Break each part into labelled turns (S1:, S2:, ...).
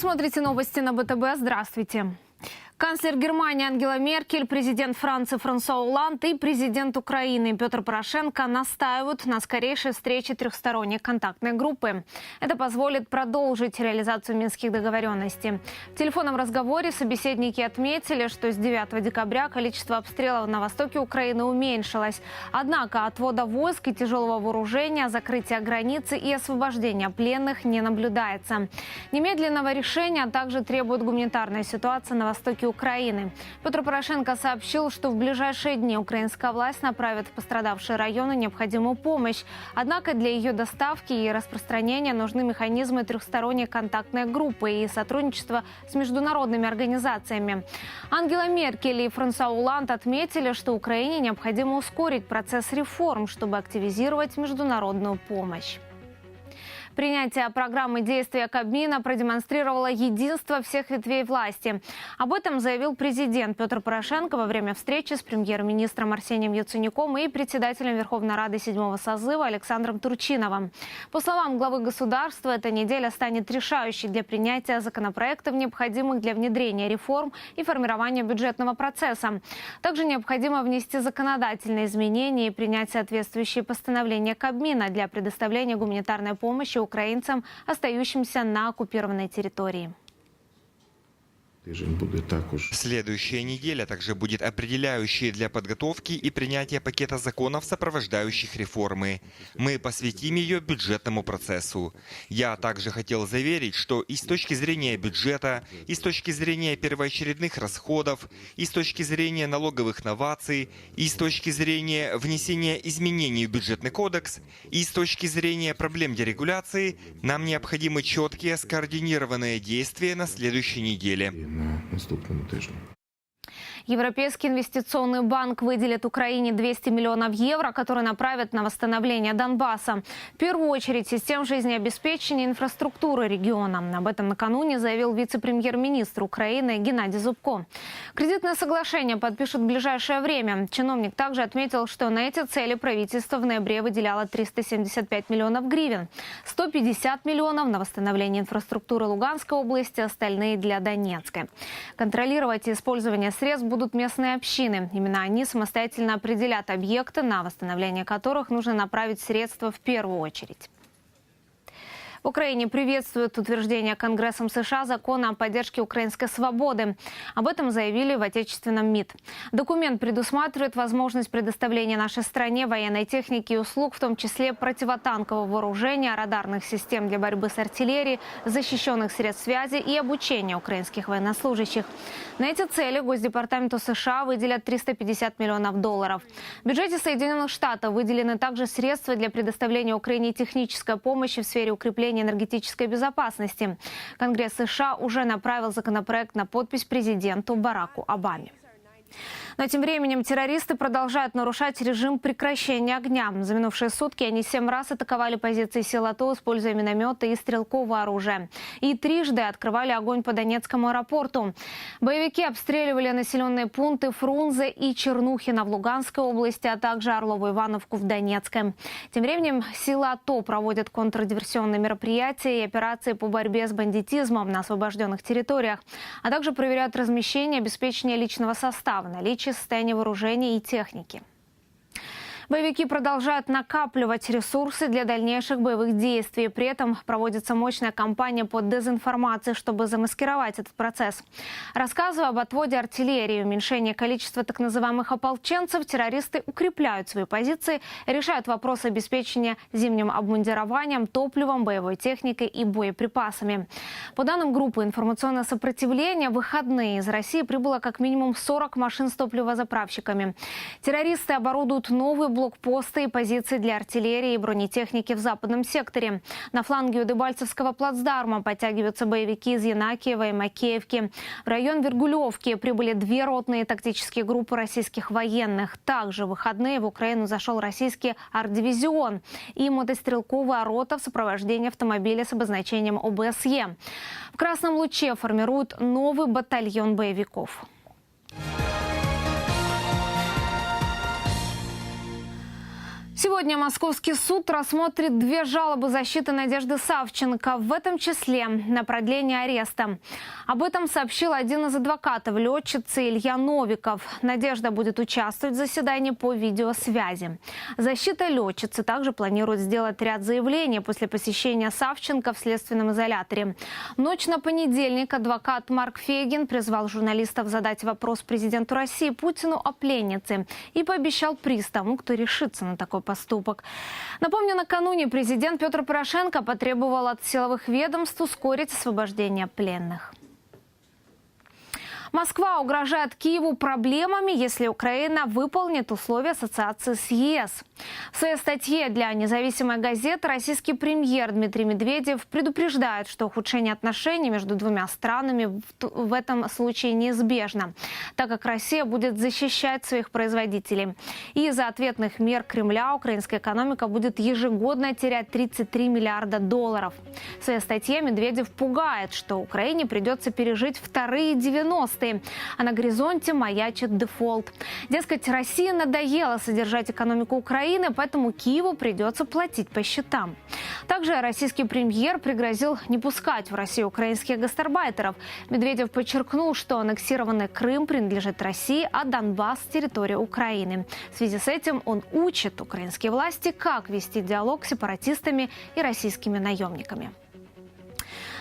S1: смотрите новости на БТБ. Здравствуйте. Канцлер Германии Ангела Меркель, президент Франции Франсуа Оланд и президент Украины Петр Порошенко настаивают на скорейшей встрече трехсторонней контактной группы. Это позволит продолжить реализацию минских договоренностей. В телефонном разговоре собеседники отметили, что с 9 декабря количество обстрелов на востоке Украины уменьшилось. Однако отвода войск и тяжелого вооружения, закрытия границы и освобождения пленных не наблюдается. Немедленного решения также требует гуманитарная ситуация на востоке Украины. Петр Порошенко сообщил, что в ближайшие дни украинская власть направит в пострадавшие районы необходимую помощь. Однако для ее доставки и распространения нужны механизмы трехсторонней контактной группы и сотрудничество с международными организациями. Ангела Меркель и Франсуа Уланд отметили, что Украине необходимо ускорить процесс реформ, чтобы активизировать международную помощь. Принятие программы действия Кабмина продемонстрировало единство всех ветвей власти. Об этом заявил президент Петр Порошенко во время встречи с премьер-министром Арсением Яценюком и председателем Верховной Рады седьмого созыва Александром Турчиновым. По словам главы государства, эта неделя станет решающей для принятия законопроектов, необходимых для внедрения реформ и формирования бюджетного процесса. Также необходимо внести законодательные изменения и принять соответствующие постановления Кабмина для предоставления гуманитарной помощи украинцам, остающимся на оккупированной территории.
S2: Следующая неделя также будет определяющей для подготовки и принятия пакета законов, сопровождающих реформы. Мы посвятим ее бюджетному процессу. Я также хотел заверить, что и с точки зрения бюджета, и с точки зрения первоочередных расходов, и с точки зрения налоговых новаций, и с точки зрения внесения изменений в бюджетный кодекс, и с точки зрения проблем дерегуляции, нам необходимы четкие, скоординированные действия на следующей неделе.
S3: На наступному тижні.
S1: Европейский инвестиционный банк выделит Украине 200 миллионов евро, которые направят на восстановление Донбасса. В первую очередь систем жизнеобеспечения и инфраструктуры региона. Об этом накануне заявил вице-премьер-министр Украины Геннадий Зубко. Кредитное соглашение подпишут в ближайшее время. Чиновник также отметил, что на эти цели правительство в ноябре выделяло 375 миллионов гривен, 150 миллионов на восстановление инфраструктуры Луганской области, остальные для Донецкой. Контролировать использование средств будут местные общины. Именно они самостоятельно определят объекты, на восстановление которых нужно направить средства в первую очередь. В Украине приветствуют утверждение Конгрессом США закона о поддержке украинской свободы. Об этом заявили в отечественном МИД. Документ предусматривает возможность предоставления нашей стране военной техники и услуг, в том числе противотанкового вооружения, радарных систем для борьбы с артиллерией, защищенных средств связи и обучения украинских военнослужащих. На эти цели Госдепартаменту США выделят 350 миллионов долларов. В бюджете Соединенных Штатов выделены также средства для предоставления Украине технической помощи в сфере укрепления энергетической безопасности. Конгресс США уже направил законопроект на подпись президенту Бараку Обаме. Но тем временем террористы продолжают нарушать режим прекращения огня. За минувшие сутки они семь раз атаковали позиции сил АТО, используя минометы и стрелковое оружие. И трижды открывали огонь по Донецкому аэропорту. Боевики обстреливали населенные пункты Фрунзе и Чернухина в Луганской области, а также Орлову-Ивановку в Донецкой. Тем временем силы АТО проводят контрдиверсионные мероприятия и операции по борьбе с бандитизмом на освобожденных территориях, а также проверяют размещение обеспечение личного состава, наличие состояния вооружения и техники. Боевики продолжают накапливать ресурсы для дальнейших боевых действий. При этом проводится мощная кампания по дезинформации, чтобы замаскировать этот процесс. Рассказывая об отводе артиллерии и уменьшении количества так называемых ополченцев, террористы укрепляют свои позиции, решают вопрос обеспечения зимним обмундированием, топливом, боевой техникой и боеприпасами. По данным группы информационное сопротивление, в выходные из России прибыло как минимум 40 машин с топливозаправщиками. Террористы оборудуют новые блокпосты и позиции для артиллерии и бронетехники в западном секторе. На фланге у Дебальцевского плацдарма подтягиваются боевики из Янакиева и Макеевки. В район Вергулевки прибыли две ротные тактические группы российских военных. Также в выходные в Украину зашел российский арт-дивизион и мотострелковая рота в сопровождении автомобиля с обозначением ОБСЕ. В Красном Луче формируют новый батальон боевиков. Сегодня московский суд рассмотрит две жалобы защиты Надежды Савченко, в этом числе на продление ареста. Об этом сообщил один из адвокатов летчицы Илья Новиков. Надежда будет участвовать в заседании по видеосвязи. Защита летчицы также планирует сделать ряд заявлений после посещения Савченко в следственном изоляторе. Ночь на понедельник адвокат Марк Фегин призвал журналистов задать вопрос президенту России Путину о пленнице и пообещал приз тому, кто решится на такой поступок. Напомню, накануне президент Петр Порошенко потребовал от силовых ведомств ускорить освобождение пленных. Москва угрожает Киеву проблемами, если Украина выполнит условия ассоциации с ЕС. В своей статье для независимой газеты российский премьер Дмитрий Медведев предупреждает, что ухудшение отношений между двумя странами в, этом случае неизбежно, так как Россия будет защищать своих производителей. И из-за ответных мер Кремля украинская экономика будет ежегодно терять 33 миллиарда долларов. В своей статье Медведев пугает, что Украине придется пережить вторые 90 а на горизонте маячит дефолт. Дескать, России надоело содержать экономику Украины, поэтому Киеву придется платить по счетам. Также российский премьер пригрозил не пускать в Россию украинских гастарбайтеров. Медведев подчеркнул, что аннексированный Крым принадлежит России, а Донбасс – территория Украины. В связи с этим он учит украинские власти, как вести диалог с сепаратистами и российскими наемниками.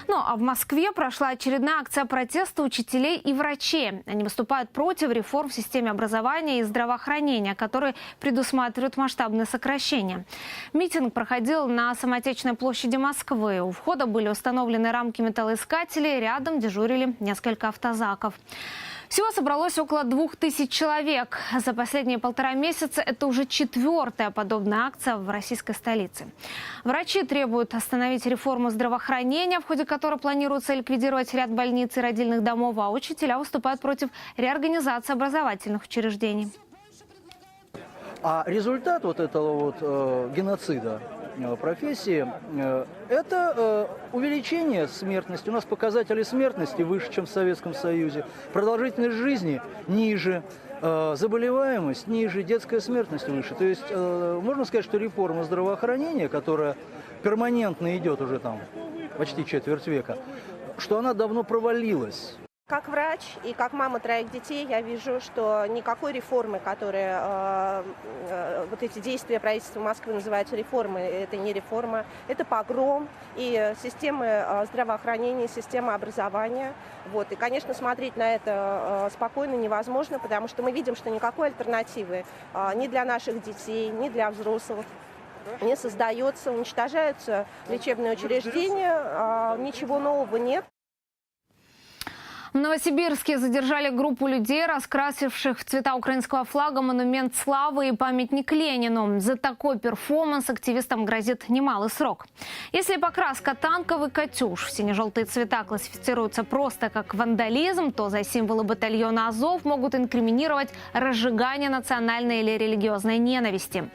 S1: Ну а в Москве прошла очередная акция протеста учителей и врачей. Они выступают против реформ в системе образования и здравоохранения, которые предусматривают масштабные сокращения. Митинг проходил на Самотечной площади Москвы. У входа были установлены рамки металлоискателей, рядом дежурили несколько автозаков. Всего собралось около двух тысяч человек. За последние полтора месяца это уже четвертая подобная акция в российской столице. Врачи требуют остановить реформу здравоохранения, в ходе которой планируется ликвидировать ряд больниц и родильных домов, а учителя выступают против реорганизации образовательных учреждений.
S4: А результат вот этого вот э, геноцида профессии э, это э, увеличение смертности. У нас показатели смертности выше, чем в Советском Союзе. Продолжительность жизни ниже. э, Заболеваемость ниже, детская смертность выше. То есть можно сказать, что реформа здравоохранения, которая перманентно идет уже там почти четверть века, что она давно провалилась.
S5: Как врач и как мама троих детей я вижу, что никакой реформы, которые э, э, вот эти действия правительства Москвы называются реформой, это не реформа, это погром и системы э, здравоохранения, система образования. Вот. И, конечно, смотреть на это э, спокойно невозможно, потому что мы видим, что никакой альтернативы э, ни для наших детей, ни для взрослых не создается, уничтожаются лечебные учреждения, э, ничего нового нет.
S1: В Новосибирске задержали группу людей, раскрасивших в цвета украинского флага монумент славы и памятник Ленину. За такой перформанс активистам грозит немалый срок. Если покраска танков и «Катюш» в сине-желтые цвета классифицируется просто как вандализм, то за символы батальона «Азов» могут инкриминировать разжигание национальной или религиозной ненависти.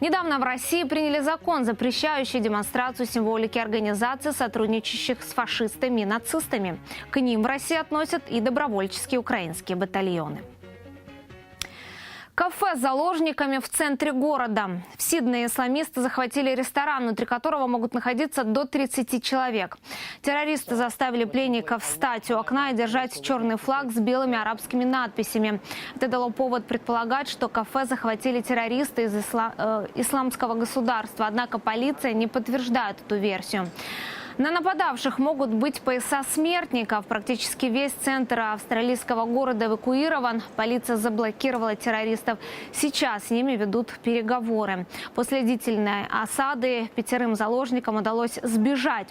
S1: Недавно в России приняли закон, запрещающий демонстрацию символики организаций, сотрудничающих с фашистами и нацистами. К ним в России относятся и добровольческие украинские батальоны. Кафе с заложниками в центре города. В Сиднее исламисты захватили ресторан, внутри которого могут находиться до 30 человек. Террористы заставили пленников встать у окна и держать черный флаг с белыми арабскими надписями. Это дало повод предполагать, что кафе захватили террористы из исла- э, исламского государства. Однако полиция не подтверждает эту версию. На нападавших могут быть пояса смертников. Практически весь центр австралийского города эвакуирован. Полиция заблокировала террористов. Сейчас с ними ведут переговоры. После длительной осады пятерым заложникам удалось сбежать.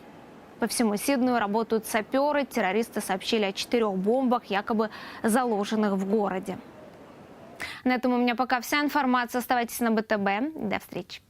S1: По всему Сиднею работают саперы. Террористы сообщили о четырех бомбах, якобы заложенных в городе. На этом у меня пока вся информация. Оставайтесь на БТБ. До встречи.